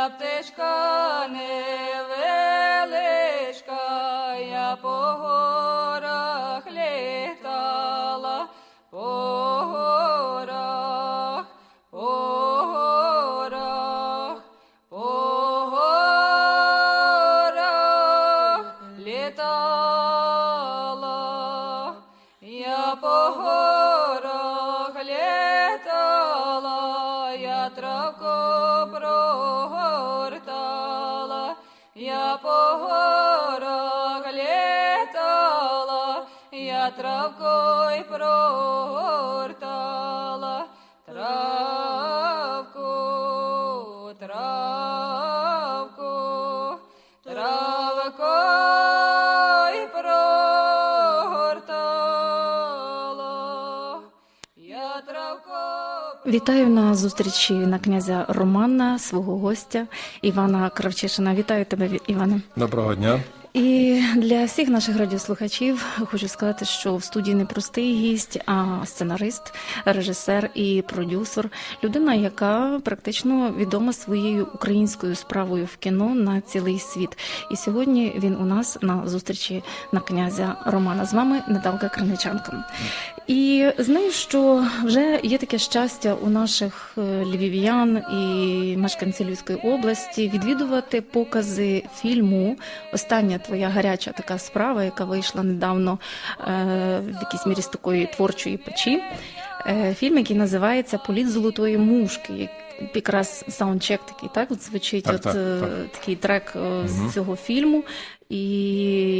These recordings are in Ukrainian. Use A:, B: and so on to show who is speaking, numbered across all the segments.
A: я птичка невеличка, я по горах літала, я травкою прогортала, травку, травку, травкою прогортала, я травкою
B: Вітаю на зустрічі на князя Романа, свого гостя Івана Кравчишина. Вітаю тебе, Іване.
C: Доброго дня.
B: І для всіх наших радіослухачів хочу сказати, що в студії не простий гість, а сценарист, режисер і продюсер, людина, яка практично відома своєю українською справою в кіно на цілий світ. І сьогодні він у нас на зустрічі на князя Романа. З вами Наталка Криничанка. І знаю, що вже є таке щастя у наших е, львів'ян і мешканців Львівської області відвідувати покази фільму. Остання твоя гаряча така справа, яка вийшла недавно е, в якійсь мірі з такої творчої печі. Е, фільм, який називається Політ золотої мушки. як- Якраз саундчек такий, так от звучить
C: Так,
B: от,
C: так,
B: е,
C: так.
B: такий трек
C: Мгм.
B: з цього фільму. І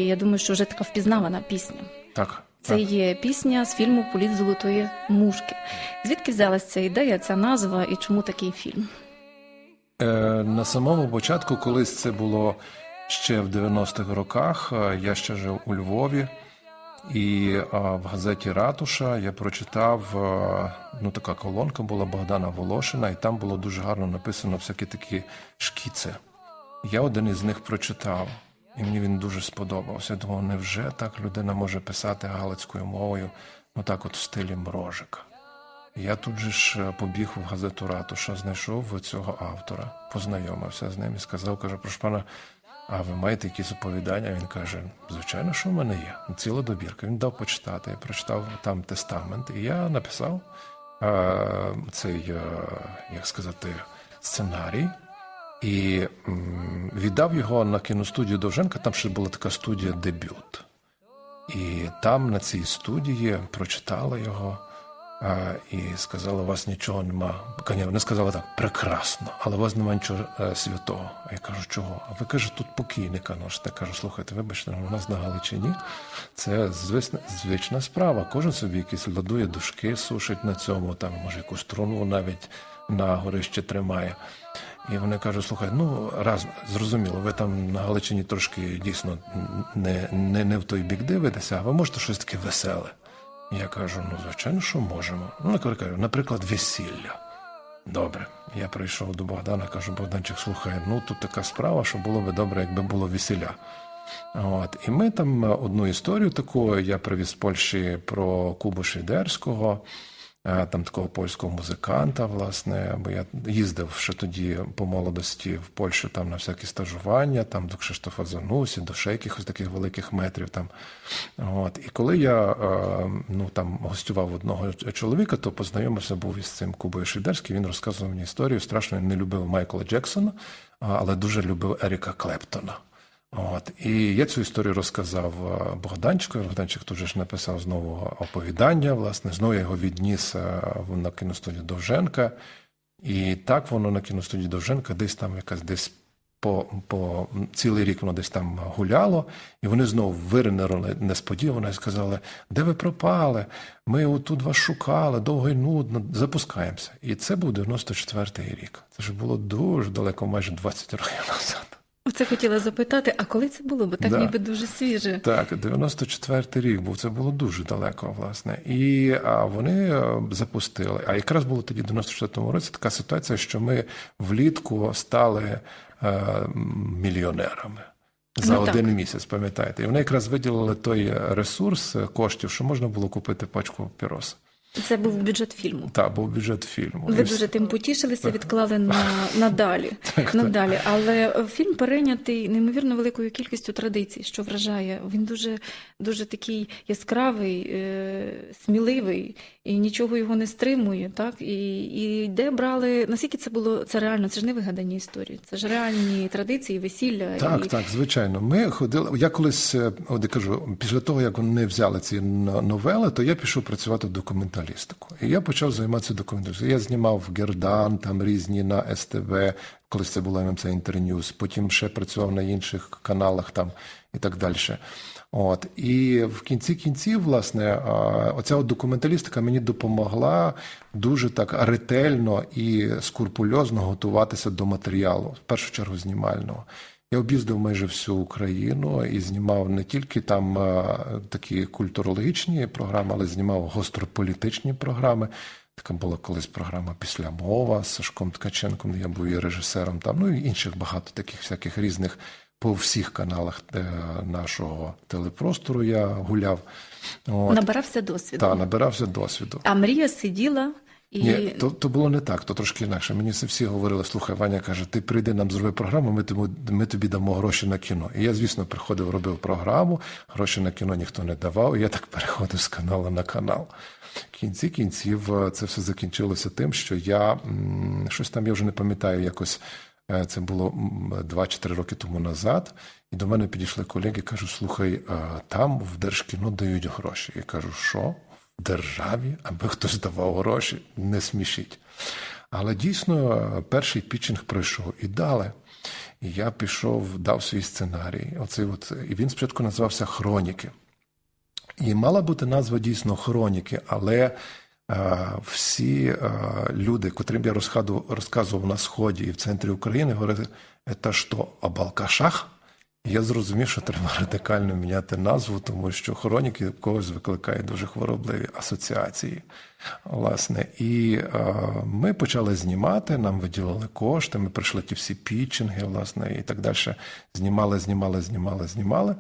B: я думаю, що вже така впізнавана пісня.
C: Так.
B: Це
C: так.
B: є пісня з фільму Політ золотої мушки. Звідки взялася ця ідея, ця назва і чому такий фільм?
C: Е, на самому початку, колись це було ще в 90-х роках, е, я ще жив у Львові, і е, в газеті Ратуша я прочитав, е, ну така колонка була Богдана Волошина, і там було дуже гарно написано всякі такі шкіци. Я один із них прочитав, і мені він дуже сподобався. Я думав, невже так людина може писати галицькою мовою, ну так от в стилі мрожика. Я тут же ж побіг в газету Ратуша, знайшов цього автора, познайомився з ним і сказав, каже, прошу пана, а ви маєте якісь оповідання? Він каже, звичайно, що в мене є. Ціла добірка. Він дав почитати, я прочитав там тестамент, і я написав е, цей, е, як сказати, сценарій. І віддав його на кіностудію Довженка. Там ще була така студія дебют. І там на цій студії прочитали його і сказали, у вас нічого нема. Ні, вони сказали так, прекрасно, але у вас немає нічого е, святого. А я кажу, чого? А ви каже, тут покійника носите. Кажу, слухайте, вибачте, у нас на Галичині це звична, звична справа. Кожен собі якісь ладує дужки, сушить на цьому, там, може, якусь труну навіть на горищі тримає. І вони кажуть, слухай, ну раз зрозуміло, ви там на Галичині трошки дійсно не, не, не в той бік дивитеся, а ви можете щось таке веселе. Я кажу, ну звичайно, що можемо. Ну, кажу, наприклад, весілля. Добре. Я прийшов до Богдана, кажу, Богданчик, слухай, ну тут така справа, що було би добре, якби було весілля. От. І ми там е, одну історію таку, я привіз з Польщі про Кубу Швідерського, там такого польського музиканта, власне, бо я їздив ще тоді по молодості в Польщу там на всякі стажування, там до Кшиштофа Занусі, до ще якихось таких великих метрів. Там. От. І коли я е, ну, там гостював одного чоловіка, то познайомився був із цим Кубою Швідерським. Він розказував мені історію. Страшно він не любив Майкла Джексона, але дуже любив Еріка Клептона. От. І я цю історію розказав е, Богданчику. Богданчик тут же ж написав знову оповідання. Власне, знову я його відніс е, на кіностудію Довженка. І так воно на кіностудії Довженка десь там якась десь по, по цілий рік воно десь там гуляло, і вони знову виринерили несподівано і сказали: де ви пропали? Ми отут вас шукали, довго і нудно, запускаємося. І це був 94-й рік. Це ж було дуже далеко, майже 20 років назад.
B: Оце хотіла запитати, а коли це було? Бо так
C: Да.
B: ніби дуже свіже.
C: Так, 94-й рік був. Це було дуже далеко, власне. І а, вони е, запустили. А якраз було тоді, в 94-му році, така ситуація, що ми влітку стали е, мільйонерами. За
B: Ну, так.
C: один місяць, пам'ятаєте, і вони якраз виділили той ресурс е, коштів, що можна було купити пачку папірос.
B: Це був бюджет фільму.
C: Так, був бюджет фільму.
B: Ви дуже тим потішилися, відклали на надалі.
C: Так,
B: надалі. Але фільм перейнятий неймовірно великою кількістю традицій, що вражає. Він дуже, дуже такий яскравий, е, сміливий, і нічого його не стримує. Так? І, і де брали, наскільки це було це реально, це ж не вигадані історії, це ж реальні традиції, весілля.
C: Так,
B: і...
C: так, звичайно. Ми ходили. Я колись, е, от я кажу, після того, як вони взяли ці новели, то я пішов працювати в документалістику. І я почав займатися документалістикою. Я знімав Гердан, там різні на СТВ, колись це було ММЦ Інтерньюз, потім ще працював на інших каналах там і так далі. От і в кінці кінців, власне, оця от документалістика мені допомогла дуже так ретельно і скрупульозно готуватися до матеріалу, в першу чергу знімального. Я об'їздив майже всю Україну і знімав не тільки там такі культурологічні програми, але знімав гострополітичні програми. Така була колись програма Після мова з Сашком Ткаченком, я був і режисером там, ну і інших багато таких всяких різних по всіх каналах е, нашого телепростору я гуляв. От.
B: Набирався досвіду.
C: Та, набирався досвіду.
B: А Мрія сиділа і
C: Ні, то, то було не так, то трошки інакше. Мені це всі говорили, слухай, Ваня каже, ти прийди нам зроби програму, ми тобі, ми тобі дамо гроші на кіно. І я, звісно, приходив, робив програму, гроші на кіно ніхто не давав, і я так переходив з каналу на канал. В кінці кінців е, це все закінчилося тим, що я щось там, я вже не пам'ятаю, якось е, це було м, 2-4 роки тому назад. І до мене підійшли колеги кажуть: слухай, е, там в Держкіно дають гроші. Я кажу, що? Державі, аби хтось давав гроші, не смішіть. Але дійсно перший пітчинг пройшов і дали. І я пішов, дав свій сценарій. Оцей от, і він спочатку називався Хроніки. І мала бути назва дійсно Хроніки, але е, всі е, люди, котрим я розказував, на Сході і в центрі України, говорили, це що, об алкашах? Я зрозумів, що треба радикально міняти назву, тому що хроніки когось викликають дуже хворобливі асоціації. Власне, і е, ми почали знімати, нам виділили кошти, ми пройшли ті всі пітчинги, власне, і так далі. Знімали, знімали, знімали, знімали.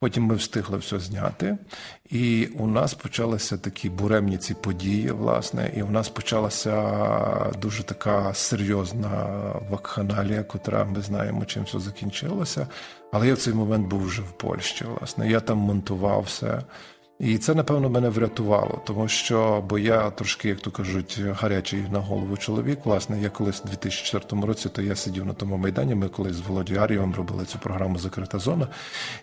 C: Потім ми встигли все зняти, і у нас почалися такі буремні ці події, власне, і у нас почалася дуже така серйозна вакханалія, котра ми знаємо, чим все закінчилося. Але я в цей момент був вже в Польщі, власне. Я там монтував все. І це, напевно, мене врятувало, тому що, бо я трошки, як то кажуть, гарячий на голову чоловік. Власне, я колись у 2004 році, то я сидів на тому майдані. Ми колись з Володією Арієвим робили цю програму Закрита зона,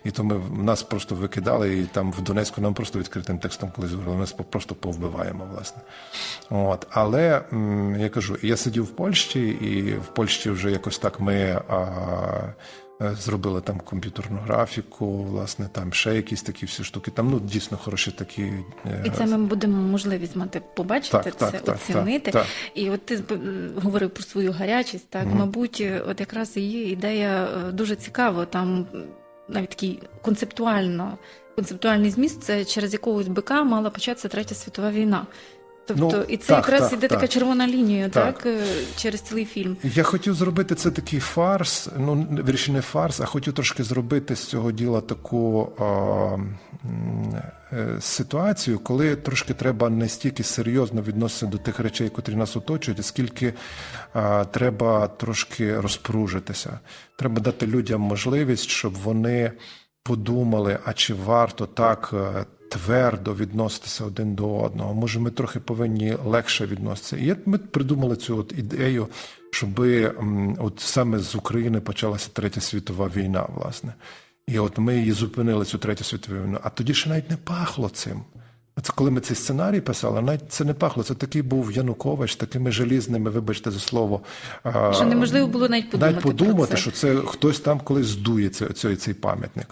C: і то ми нас просто викидали, і там в Донецьку нам просто відкритим текстом колись говорили, нас просто повбиваємо, власне. От. Але я кажу, я сидів в Польщі, і в Польщі вже якось так ми. А, Е, Зробили там комп'ютерну графіку, власне, там ще якісь такі всі штуки. Там ну дійсно хороші такі. е,
B: І це ми будемо можливість мати побачити
C: Так,
B: це,
C: так,
B: оцінити.
C: так, так.
B: І от ти е, говорив про свою гарячість, так мабуть, е, от якраз її ідея дуже цікава. Там навіть такий концептуально, концептуальний зміст, це через якогось бика мала початися третя світова війна. Тобто,
C: Ну,
B: і це
C: так,
B: якраз
C: так,
B: іде
C: так.
B: така червона лінія, так,
C: Так.
B: е, через цілий фільм.
C: Я хотів зробити це такий фарс, ну вірніше не фарс, а хотів трошки зробити з цього діла таку а, е, ситуацію, коли трошки треба не стільки серйозно відноситися до тих речей, котрі нас оточують, скільки а, треба трошки розпружитися. Треба дати людям можливість, щоб вони подумали, а чи варто так. Твердо відноситися один до одного. Може, ми трохи повинні легше відноситися. І ми придумали цю от ідею, щоб от саме з України почалася третя світова війна, власне. І от ми її зупинили, цю третю світову війну. А тоді ще навіть не пахло цим. Це коли ми цей сценарій писали, навіть це не пахло. Це такий був Янукович, такими желізними, вибачте за слово.
B: Що неможливо було навіть подумати
C: навіть подумати,
B: про це.
C: що це хтось там колись здує цей, цей пам'ятник.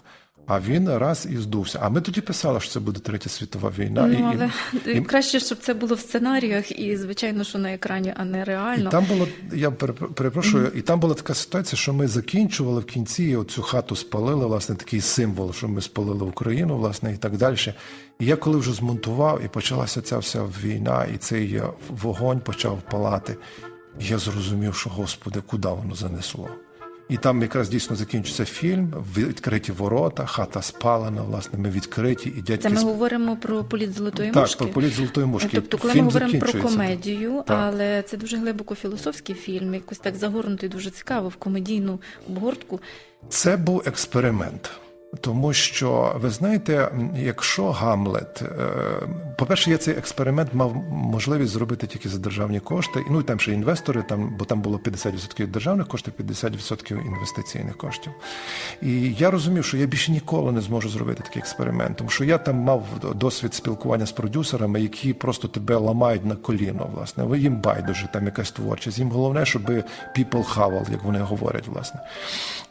C: А він раз і здувся. А ми тоді писали, що це буде Третя світова війна.
B: Ну,
C: і,
B: але
C: і, і,
B: краще, щоб це було в сценаріях, і звичайно, що на екрані, а не реально.
C: І там було, я перепро- перепрошую, і там була така ситуація, що ми закінчували в кінці, і оцю хату спалили, власне, такий символ, що ми спалили Україну, власне, і так далі. І я коли вже змонтував, і почалася ця вся війна, і цей е, вогонь почав палати, я зрозумів, що Господи, куди воно занесло. І там якраз дійсно закінчиться фільм, відкриті ворота, хата спалена, власне, ми відкриті, і дядьки
B: Це ми
C: сп-
B: говоримо про політ золотої
C: так,
B: мушки.
C: про політ золотої мушки.
B: Тобто, коли
C: Фільм
B: ми говоримо про комедію,
C: Так.
B: але це дуже глибоко філософський фільм, якось так загорнутий, дуже цікаво в комедійну обгортку.
C: Це був експеримент. Тому що ви знаєте, якщо Гамлет, е, по-перше, я цей експеримент мав можливість зробити тільки за державні кошти, ну і там ще інвестори, там, бо там було 50% державних коштів, 50% інвестиційних коштів. І я розумів, що я більше ніколи не зможу зробити такий експеримент, тому що я там мав досвід спілкування з продюсерами, які просто тебе ламають на коліно. Власне, їм байдуже, там якась творчість. Їм головне, щоб people хавал, як вони говорять, власне.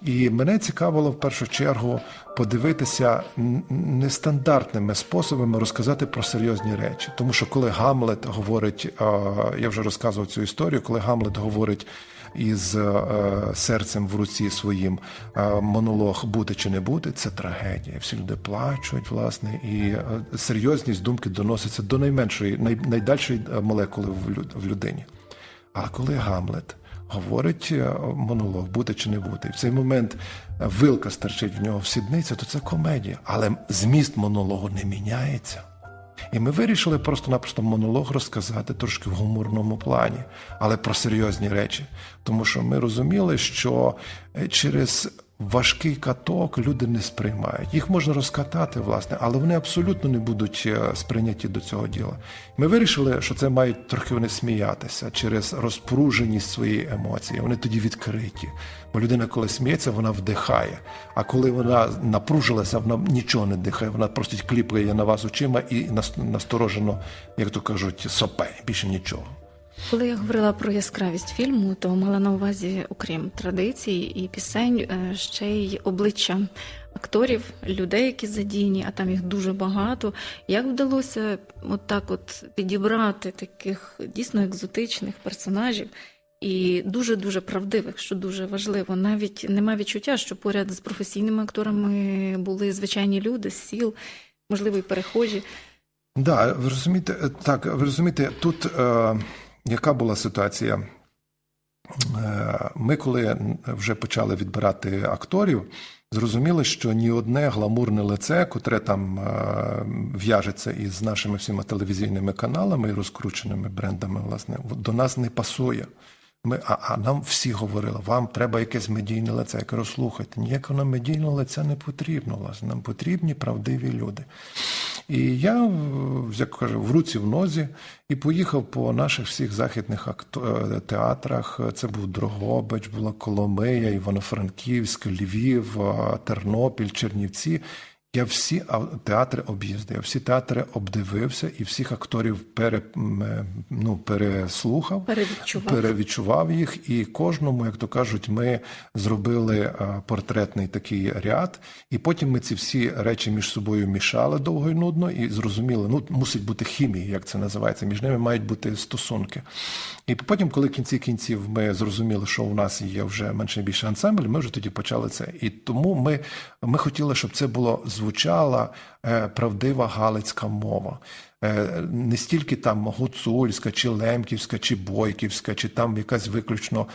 C: І мене цікавило в першу чергу подивитися нестандартними способами розказати про серйозні речі. Тому що коли Гамлет говорить, я вже розказував цю історію, коли Гамлет говорить. Із е, серцем в руці своїм монолог бути чи не бути це трагедія. Всі люди плачуть, власне, і е, серйозність думки доноситься до найменшої, найдальшої е, молекули в, людині. А коли Гамлет говорить монолог, бути чи не бути, і в цей момент вилка стерчить в нього в сідниці, то це комедія. Але зміст монологу не міняється. І ми вирішили просто-напросто монолог розказати трошки в гуморному плані, але про серйозні речі. Тому що ми розуміли, що е, через важкий каток люди не сприймають. Їх можна розкатати, власне, але вони абсолютно не будуть е, сприйняті до цього діла. Ми вирішили, що це мають трохи вони сміятися через розпруженість своєї емоції. Вони тоді відкриті. Бо людина, коли сміється, вона вдихає. А коли вона напружилася, вона нічого не дихає, вона просто кліпає на вас очима і насторожено, як то кажуть, сопе, більше нічого.
B: Коли я говорила про яскравість фільму, то мала на увазі, окрім традицій і пісень, е, ще й обличчя акторів, людей, які задіяні, а там їх дуже багато. Як вдалося от так от підібрати таких дійсно екзотичних персонажів і дуже дуже правдивих, що дуже важливо. Навіть нема відчуття, що поряд з професійними акторами були звичайні люди з сіл, можливо, і перехожі.
C: Да, ви розумієте, е, так, ви розумієте, тут е, яка була ситуація? Е, Ми, коли вже почали відбирати акторів, зрозуміли, що ні одне гламурне лице, котре там е, в'яжеться із нашими всіма телевізійними каналами і розкрученими брендами, власне, до нас не пасує. Ми, а, а нам всі говорили, вам треба якесь медійне лице. Я кажу, слухайте, ніякого нам медійного лиця не потрібно. Власне. Нам потрібні правдиві люди. І я, як кажу, в руці в нозі і поїхав по наших всіх західних е, театрах. Це був Дрогобич, була Коломия, Івано-Франківськ, Львів, е, Тернопіль, Чернівці. Я всі театри об'їздив, я всі театри обдивився і всіх акторів пере, е, ну, переслухав,
B: Перевідчував.
C: перевідчував їх, і кожному, як то кажуть, ми зробили е, портретний такий ряд, і потім ми ці всі речі між собою мішали довго і нудно, і зрозуміли, ну мусить бути хімія, як це називається. Між ними мають бути стосунки. І потім, коли в кінці кінців ми зрозуміли, що у нас є вже менше більше ансамбль, ми вже тоді почали це. І тому ми, ми хотіли, щоб це було звучала правдива галицька мова. Е, Не стільки там гуцульська, чи лемківська, чи бойківська, чи там якась виключно.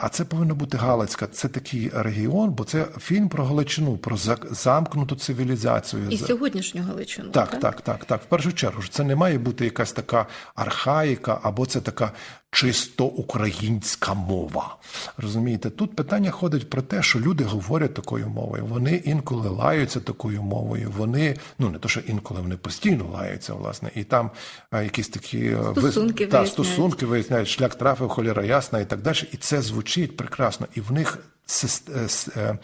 C: А це повинна бути Галицька. Це такий регіон, бо це фільм про Галичину, про замкнуту цивілізацію.
B: І сьогоднішню Галичину.
C: так, так, так, так. В першу чергу це не має бути якась така архаїка, або це така чисто українська мова. Розумієте, тут питання ходить про те, що люди говорять такою мовою. Вони інколи лаються такою мовою. Вони ну не то, що інколи вони постійно лаються, власне, і там а, якісь такі е,
B: Стосунки
C: та, стосунки виясняють, шлях трафив, холіра ясна і так далі. І це звучить прекрасно. І в них е, е,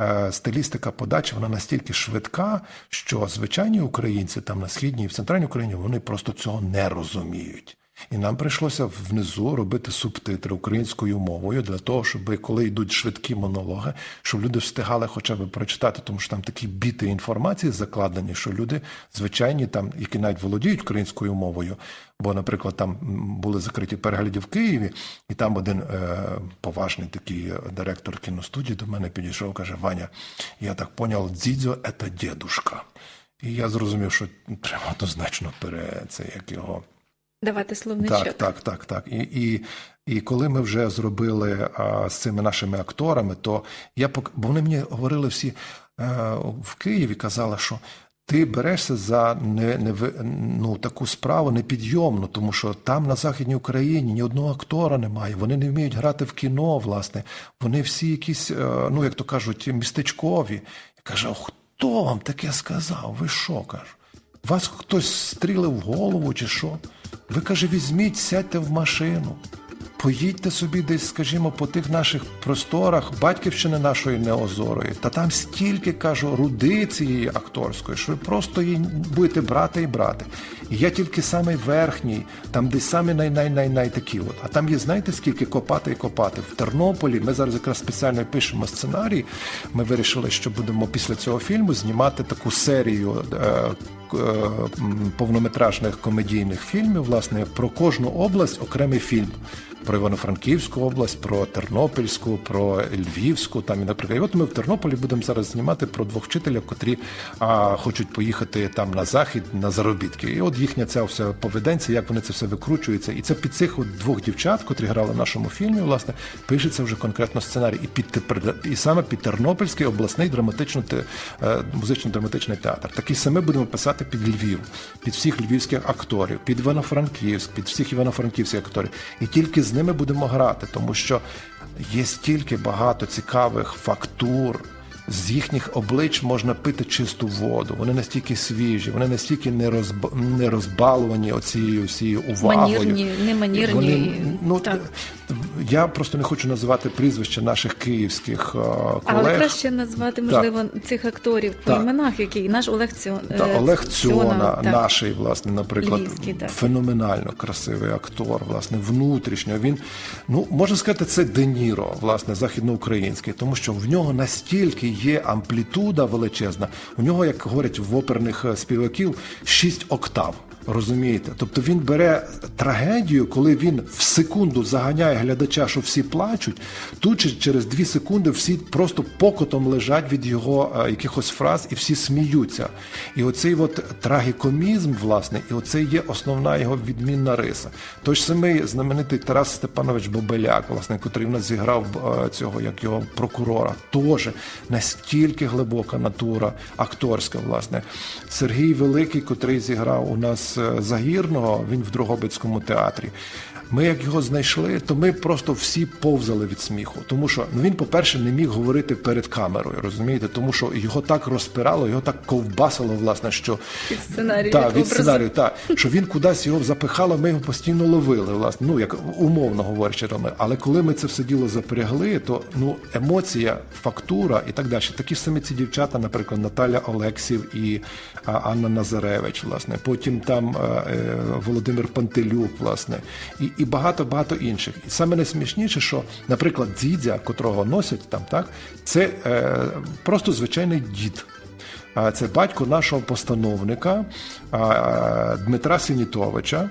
C: е, стилістика подачі вона настільки швидка, що звичайні українці там на східній і в центральній Україні вони просто цього не розуміють. І нам прийшлося внизу робити субтитри українською мовою для того, щоб коли йдуть швидкі монологи, щоб люди встигали хоча б прочитати, тому що там такі біти інформації закладені, що люди звичайні, там, які навіть володіють українською мовою. Бо, наприклад, там були закриті перегляди в Києві, і там один е, поважний такий директор кіностудії до мене підійшов, каже: Ваня, я так поняв, дзідзьо – це дідушка. І я зрозумів, що треба однозначно пере це як його.
B: Давати словничок.
C: Так, так, так, так. І, і, і коли ми вже зробили а, з цими нашими акторами, то я пок... бо вони мені говорили всі е, в Києві, казали, що ти берешся за не, не, ну, таку справу непідйомну, тому що там на Західній Україні ні одного актора немає, вони не вміють грати в кіно, власне. Вони всі якісь, е, ну як то кажуть, містечкові. Я кажу, хто вам таке сказав? Ви що кажу? Вас хтось стрілив в голову чи що? Ви каже, візьміть, сядьте в машину. Поїдьте собі десь, скажімо, по тих наших просторах, батьківщини нашої неозорої. Та там стільки кажу руди цієї акторської, що ви просто її будете брати і брати. І я тільки самий верхній, там десь самі най най най най такі от. А там є, знаєте, скільки копати і копати. В Тернополі ми зараз якраз спеціально пишемо сценарій. Ми вирішили, що будемо після цього фільму знімати таку серію. Е, е, повнометражних комедійних фільмів, власне, про кожну область окремий фільм. Про Івано-Франківську область, про Тернопільську, про Львівську. Там і наприклад, і от ми в Тернополі будемо зараз знімати про двох вчителів, котрі а, хочуть поїхати там на захід на заробітки. І от їхня ця вся поведенця, як вони це все викручуються. І це під цих от двох дівчат, котрі грали в нашому фільмі, власне, пишеться вже конкретно сценарій. І під і саме під Тернопільський обласний драматично те- е, музично-драматичний театр. Такий саме будемо писати під Львів, під всіх львівських акторів, під Івано-Франківськ, під всіх івано-франківських акторів. І тільки з ними будемо грати, тому що є стільки багато цікавих фактур. З їхніх облич можна пити чисту воду. Вони настільки свіжі, вони настільки не, розб... не розбалувані оцією всією увагою.
B: Манірні, неманірні.
C: Вони, ну,
B: Так.
C: Я просто не хочу називати прізвища наших київських е, колег.
B: Але краще назвати, можливо, цих акторів по
C: Так.
B: іменах, які наш Олег Цьон,
C: Та
B: е,
C: Олег Цьона,
B: так.
C: наш, власне, наприклад,
B: Львівський, так.
C: феноменально красивий актор, власне, внутрішньо. Він, ну, можна сказати, це Де Ніро, власне, західноукраїнський, тому що в нього настільки є амплітуда величезна, у нього, як говорять в оперних е, співаків, шість октав. Розумієте? Тобто він бере трагедію, коли він в секунду заганяє глядача, що всі плачуть, тут через дві секунди всі просто покотом лежать від його е, якихось фраз і всі сміються. І оцей от трагікомізм, власне, і оце є основна його відмінна риса. Той самий знаменитий Тарас Степанович Бобеляк, власне, котрий в нас зіграв е, цього як його прокурора, теж настільки глибока натура акторська, власне. Сергій Великий, котрий зіграв у нас Загірного, він в Дрогобицькому театрі. Ми як його знайшли, то ми просто всі повзали від сміху. Тому що ну він, по-перше, не міг говорити перед камерою, розумієте, тому що його так розпирало, його так ковбасило, власне, що
B: Від сценарію,
C: Так,
B: від
C: від сценарію, так, що він кудись його запихало, ми його постійно ловили, власне, ну як умовно говорячи, але коли ми це все діло запрягли, то ну емоція, фактура і так далі. Такі ж самі ці дівчата, наприклад, Наталя Олексів і Анна Назаревич, власне. Потім там е, е, Володимир Пантелюк, власне, і, і багато багато інших. І саме найсмішніше, що, наприклад, дідя, котрого носять там, так, це е, просто звичайний дід. Це батько нашого постановника а, Дмитра Синітовича.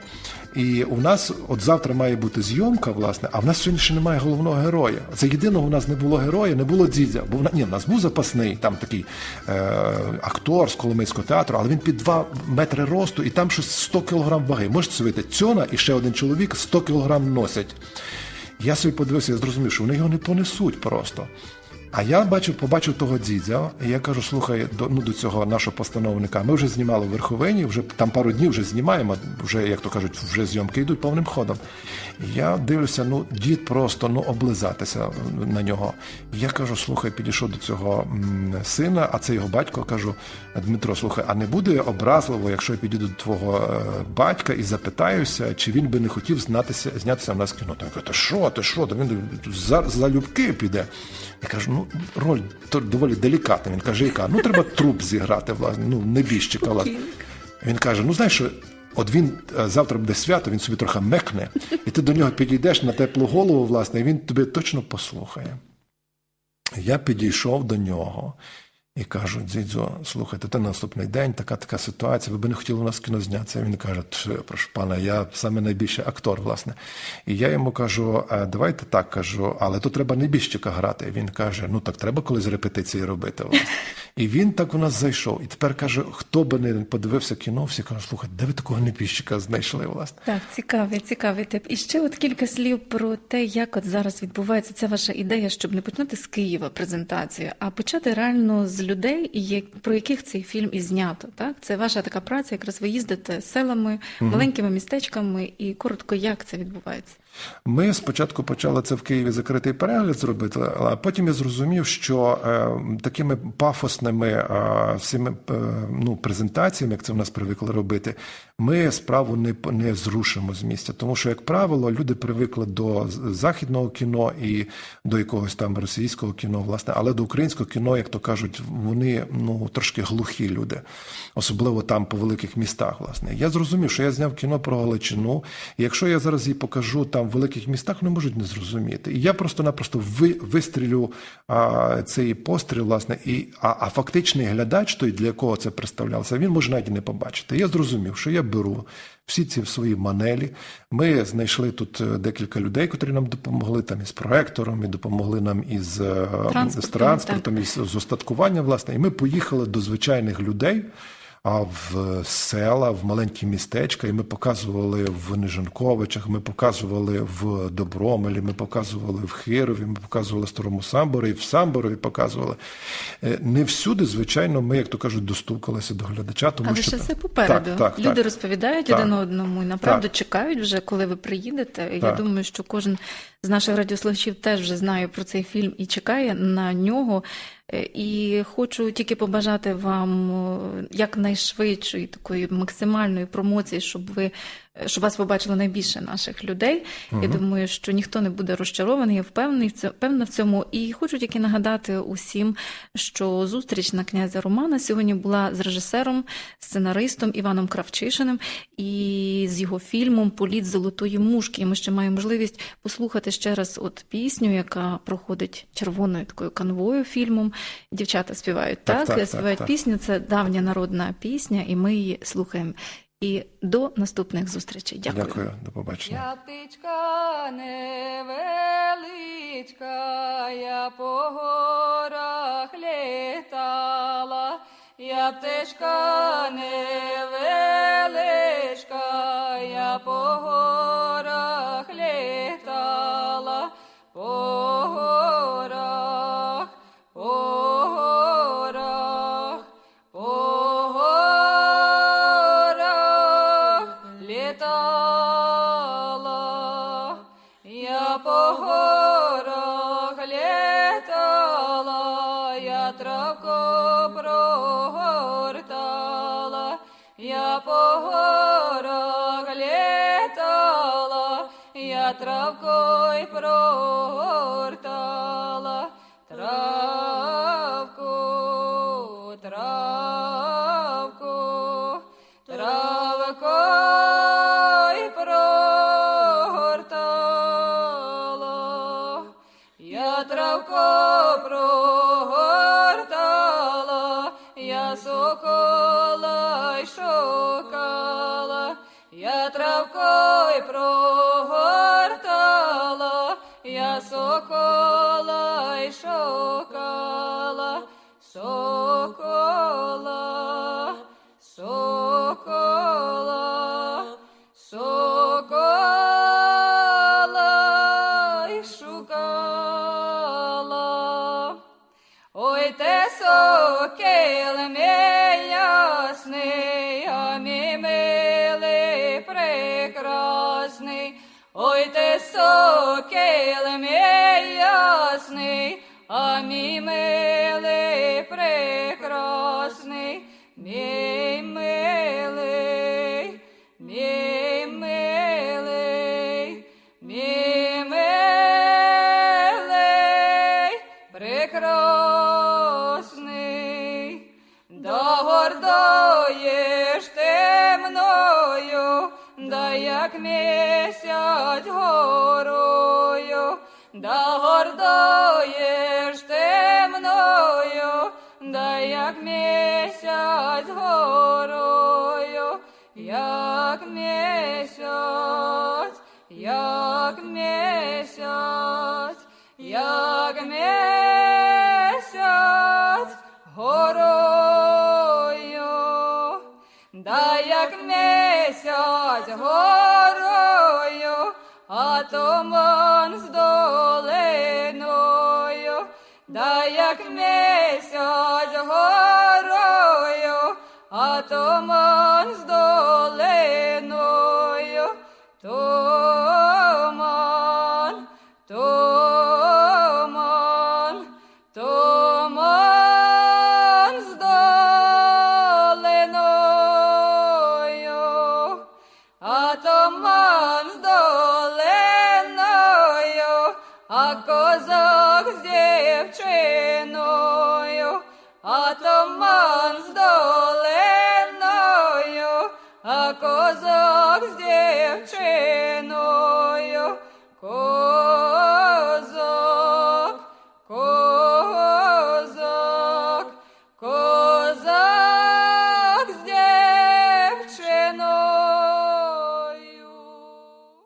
C: І у нас от завтра має бути зйомка, власне, а в нас сьогодні ще немає головного героя. Це єдиного у нас не було героя, не було дідзя. Бо в ні, в нас був запасний, там такий е, актор з Коломийського театру, але він під 2 метри росту і там щось 100 кілограм ваги. Можете собі Цьона і ще один чоловік 100 кілограм носять. Я собі подивився, я зрозумів, що вони його не понесуть просто. А я бачив, побачив того дідзя, і я кажу: слухай, до ну до цього нашого постановника. Ми вже знімали в верховині, вже там пару днів вже знімаємо. Вже як то кажуть, вже зйомки йдуть повним ходом. Я дивлюся, ну дід просто ну облизатися на нього. Я кажу: слухай, підійшов до цього сина, а це його батько. Кажу: Дмитро, слухай, а не буде образливо, якщо я підійду до твого е, батька і запитаюся, чи він би не хотів знатися, знятися в нас кіно. Та що, ти що? Та він за, за любки піде. Я кажу, ну роль то доволі делікатна. Він каже, яка? Ну, треба труп зіграти, власне, ну, небіжчика. власне. Він каже: ну знаєш, що, от він е, завтра буде свято, він собі трохи мекне, і ти до нього підійдеш на теплу голову, власне, і він тебе точно послухає. Я підійшов до нього і кажу: Дзідзо, слухайте, це наступний день, така така ситуація. Ви б не хотіли у нас кіно знятися? Він каже: прошу пана, я саме найбільший актор, власне. І я йому кажу: «Е, давайте так кажу, але то треба небіжчика грати. Він каже: Ну так треба колись репетиції робити. Власне. І він так у нас зайшов. І тепер каже: хто би не подивився кіно, всі кажуть, слухай, де ви такого небіжчика знайшли, власне.
B: Так, цікавий, цікавий тип. І ще от кілька слів про те, як от зараз відбувається ця ваша ідея, щоб не починати з Києва презентацію, а почати реально з людей, як- про яких цей фільм і знято. Так, це ваша така праця, якраз ви їздите селами, маленькими містечками, і коротко, як це відбувається.
C: Ми спочатку почали це в Києві закритий перегляд зробити, а потім я зрозумів, що е, такими пафосними е, всіми е, ну, презентаціями, як це в нас привикли робити, ми справу не, не зрушимо з місця. Тому що, як правило, люди привикли до західного кіно і до якогось там російського кіно, власне, але до українського кіно, як то кажуть, вони ну трошки глухі люди, особливо там по великих містах. Власне, я зрозумів, що я зняв кіно про Галичину. І якщо я зараз її покажу там в великих містах, вони можуть не зрозуміти. І я просто-напросто ви, вистрілю а, цей постріл, власне, і а, а фактичний глядач, той для якого це представлялося, він може навіть і не побачити. Я зрозумів, що я беру всі ці свої манелі. Ми знайшли тут е, декілька людей, котрі нам допомогли там із проектором, і допомогли нам із е,
B: Транспортом,
C: з транспортом, із з устаткуванням, власне. І ми поїхали до звичайних людей. А в села, в маленькі містечка, і ми показували в Нижанковичах, ми показували в Добромелі, ми показували в Хирові, ми показували в Старому Самборі, і в Самборові показували. Е, Не всюди, звичайно, ми, як то кажуть, достукалися до глядача, тому
B: Але
C: що
B: ще все попереду.
C: Так, так,
B: Люди
C: так.
B: розповідають
C: Так.
B: один одному і направду
C: Так.
B: чекають вже, коли ви приїдете. Я думаю, що кожен з наших радіослухачів теж вже знає про цей фільм і чекає на нього. Е, І хочу тільки побажати вам якнайшвидшої такої максимальної промоції, щоб ви щоб вас побачило найбільше наших людей. Я думаю, що ніхто не буде розчарований, я впевнений в цьому, певна в цьому. І хочу тільки нагадати усім, що зустріч на князя Романа сьогодні була з режисером, сценаристом Іваном Кравчишиним і з його фільмом Політ золотої мушки. І ми ще маємо можливість послухати ще раз от пісню, яка проходить червоною такою канвою фільмом. Дівчата співають
C: Так,
B: так,
C: так, так,
B: співають
C: так.
B: пісню. Це давня народна пісня, і ми її слухаємо. І до наступних зустрічей. Дякую.
C: Дякую, до побачення.
A: Я птичка невеличка, я по горах літала, я птичка невеличка, я по горах літала, літала, я по горах літала, я травку прогортала, я по горах літала, я травкою прогортала, я прогортала, я сокола й шукала, сокола, сокола мій ясний, а мій милий прекрасний, мій милий, мій милий, мій милий прекрасний, да гордоєш ти мною, да як місяць гору гордоєш темною, да як місяць горою, як місяць, як місяць, як місяць горою, да як місяць горою, а туман з долиною, да як місяць горою, а туман з долиною,